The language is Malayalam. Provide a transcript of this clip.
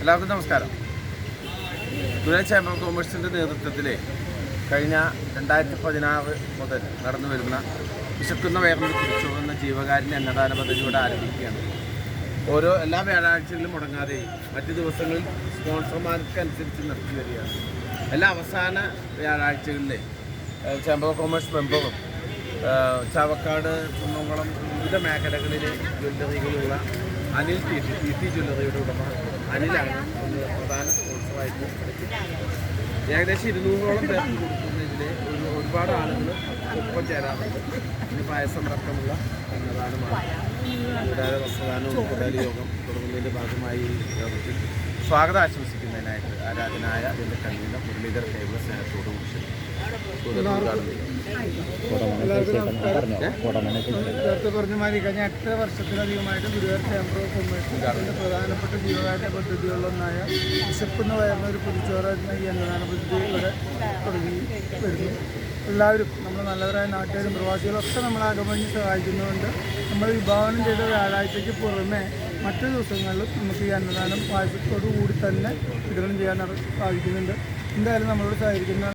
എല്ലാവർക്കും നമസ്കാരം. ദുബായ് ചേംബർ കോമേഴ്സിന്റെ നേതൃത്വത്തിൽ കഴിഞ്ഞ രണ്ടായിരത്തി പതിനാറ് മുതൽ നടന്നു വരുന്ന വിശക്കുന്ന വേഗം തിരിച്ചുപോകുന്ന ജീവകാരുണ്യ അന്നദാന പദ്ധതിയോടെ ആരംഭിക്കുകയാണ്. ഓരോ എല്ലാ വ്യാഴാഴ്ചകളിലും മുടങ്ങാതെ മറ്റ് ദിവസങ്ങളിൽ സ്പോൺസർമാർക്കനുസരിച്ച് നിർത്തി വരികയാണ്. എല്ലാ അവസാന വ്യാഴാഴ്ചകളിലെ ചേംബർ ഓഫ് കോമേഴ്സ് മെമ്പറും ചാവക്കാട് കുന്നംകുളം വിവിധ മേഖലകളിലെ ജ്വല്ലറികളുള്ള അനിൽ ടി ടി ജ്വല്ലറിയുടെ ഉടമ അനിലാണ് പ്രധാന സ്പോൺസറായിട്ട്. ഏകദേശം ഇരുന്നൂറോളം പേർക്ക് കൊടുക്കുന്നതിൽ ഒരു ഒരുപാട് ആളുകൾ ഒപ്പം ചേരാറുണ്ട് ഇനി പായസം അടക്കമുള്ള അന്നദാനമാണ് കൂടാതെ കൂടുതൽ യോഗം തുടങ്ങുന്നതിന്റെ ഭാഗമായി യോഗത്തിൽ സ്വാഗതം ആശംസിക്കുന്നതിനായിട്ട് ആരാധനായ അതിന്റെ കൺവീനർ മുരളീധർ കേരള ഉദ്ഘാടനം കുറിച്ച് നേരത്തെ പറഞ്ഞ മാതിരി കഴിഞ്ഞ എട്ട് വർഷത്തിലധികമായിട്ട് ഗുരുവായൂർ ചേംബർ ഓഫ് കൊമേഴ്സിന്റെ പ്രധാനപ്പെട്ട ജീവകാരുണ്യ പദ്ധതികളിലൊന്നായ വിശപ്പ് എന്ന് പറയുന്ന ഒരു പുതുച്ചോറ ഈ അന്നദാന പദ്ധതി ഇവിടെ തുടങ്ങി വരുന്നു. എല്ലാവരും നമ്മൾ നല്ലവരായ നാട്ടുകാരും പ്രവാസികളൊക്കെ നമ്മൾ നമ്മളെ അകമഞ്ഞ് സഹായിക്കുന്നതുകൊണ്ട് നമ്മൾ വിഭാവനം ചെയ്ത വ്യാഴാഴ്ചയ്ക്ക് പുറമെ മറ്റു ദിവസങ്ങളിലും നമുക്ക് ഈ അന്നദാനം പായസത്തോടു കൂടി തന്നെ വിതരണം ചെയ്യാൻ സാധിക്കുന്നുണ്ട്. എന്തായാലും നമ്മളോട് സഹകരിക്കുന്ന